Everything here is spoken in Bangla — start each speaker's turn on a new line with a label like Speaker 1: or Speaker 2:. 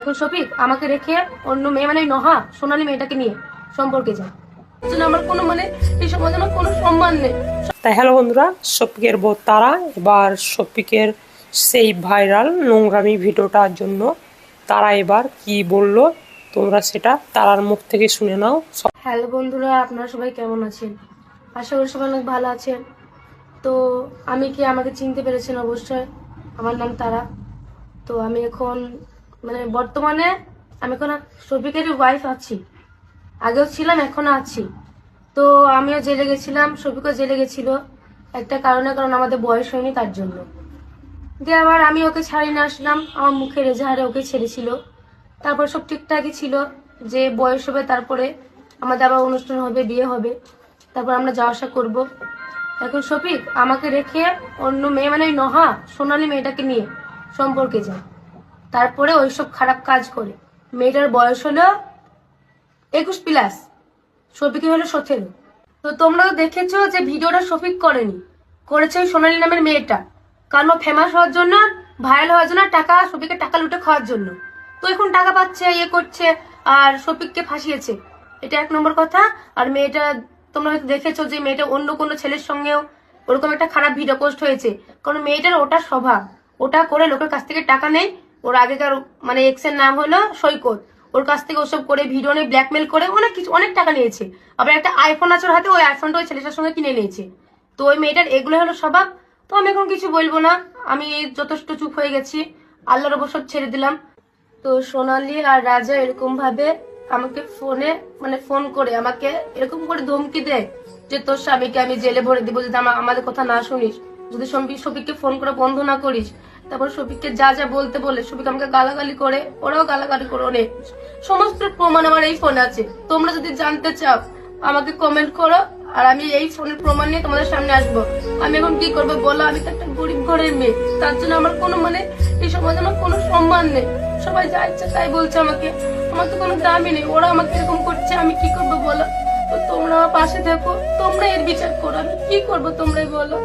Speaker 1: এখন শফিক আমাকে রেখে অন্য মেয়ে মানে নহা সোনালী মেয়েটাকে নিয়ে সম্পর্কে যায় আমার কোনো মানে এই সমাজে আমার কোনো সম্মান নেই।
Speaker 2: তাই হ্যালো বন্ধুরা শফিকের বউ তারা এবার শফিকের সেই ভাইরাল নোংরামি ভিডিওটার জন্য তারা এবার কি বলল তোমরা সেটা তারার মুখ থেকে শুনে নাও।
Speaker 1: হ্যালো বন্ধুরা আপনারা সবাই কেমন আছেন? আশা করি সবাই অনেক ভালো আছেন। তো আমি কি আমাকে চিনতে পেরেছেন অবশ্যই? আমার নাম তারা। তো আমি এখন মানে বর্তমানে আমি এখন শফিকেরই ওয়াইফ আছি। আগেও ছিলাম এখনও আছি। তো আমিও জেলে গেছিলাম, শফিকও জেলে গেছিল। একটা কারণে, কারণ আমাদের বয়স হয়নি তার জন্য। দিয়ে আবার আমি ওকে ছাড়িয়ে নিয়ে আসলাম। আমার মুখের এজাহারে ওকে ছেড়েছিল। তারপর সব ঠিকঠাকই ছিল যে বয়স হবে, তারপরে আমাদের আবার অনুষ্ঠান হবে, বিয়ে হবে। তারপর আমরা যাওয়া আসা করব। এখন শফিক, আমাকে রেখে অন্য মেয়ে মানে ওই নহা, সোনালি মেয়েটাকে নিয়ে সম্পর্কে যায় তারপরে ওইসব খারাপ কাজ করে। মেয়েটার বয়স হলো একুশ প্লাস শফিকের হলো সতেরো। তো তোমরা তো দেখেছ যে ভিডিওটা শফিক করেনি। করেছে ওই সোনালী নামের মেয়েটা। কারণ ও ফেমাস হওয়ার জন্য ভাইরাল হওয়ার জন্য টাকা, শফিকের টাকা লুটে খাওয়ার জন্য। তো এখন টাকা পাচ্ছে ইয়ে করছে, আর শফিককে ফাঁসিয়েছে। এটা এক নম্বর কথা। আর মেয়েটা, তোমরা হয়তো দেখেছ যে মেয়েটা অন্য কোনো ছেলের সঙ্গেও ওরকম একটা খারাপ ভিডিও পোস্ট হয়েছে। কারণ মেয়েটার ওটা স্বভাব। ওটা করে লোকের কাছ থেকে টাকা নেই ওর আগেকার মানে এক্সের নাম হলো সৈকত। ওর কাছ থেকে ওসব করে ভিডিও নিয়ে ব্ল্যাকমেল করে অনেক কিছু, অনেক টাকা নিয়েছে। আবার একটা আইফোন আছে ওর হাতে, ওই আইফোনটা ওই ছেলেটার সঙ্গে কিনে নিয়েছে। তো ওই মেয়েটার এগুলো হলো স্বভাব। তো আমি এখন কিছু বলব না। আমি যথেষ্ট চুপ হয়ে গেছি। আল্লাহর অবসর ছেড়ে দিলাম। তো সোনালি আর রাজা এরকম ভাবে আমাকে ফোনে মানে ফোন করে আমাকে এরকম করে ধমকি দেয় যে, তোর স্বামীকে আমি জেলে ভরে দিব। যদি আমাদের কথা না শুনিস, যদি শফিককে ফোন করে বন্ধ না করিস তারপর শফিককে যা যা বলতে বলে, শফিক আমাকে গালাগালি করে, ওরাও গালাগালি করে অনেক। সমস্ত প্রমাণ আমার এই ফোনে আছে। তোমরা যদি জানতে চাও, আমাকে কমেন্ট করো, আর আমি এই ফোনের প্রমাণ নিয়ে তোমাদের সামনে আসব। আমি এখন কি করব বলো? আমি তো একটা গরিব ঘরের মেয়ে। তার জন্য আমার কোনো মানে এই সমাজে আমার কোনো সম্মান নেই। সবাই যা ইচ্ছা তাই বলছে আমাকে। আমার তো কোনো দামই নেই। ওরা আমাকে এরকম করছে, আমি কি করব বলো? তো তোমরা আমার পাশে থাকো। তোমরা এর বিচার করো। আমি কি করব তোমরাই বলো?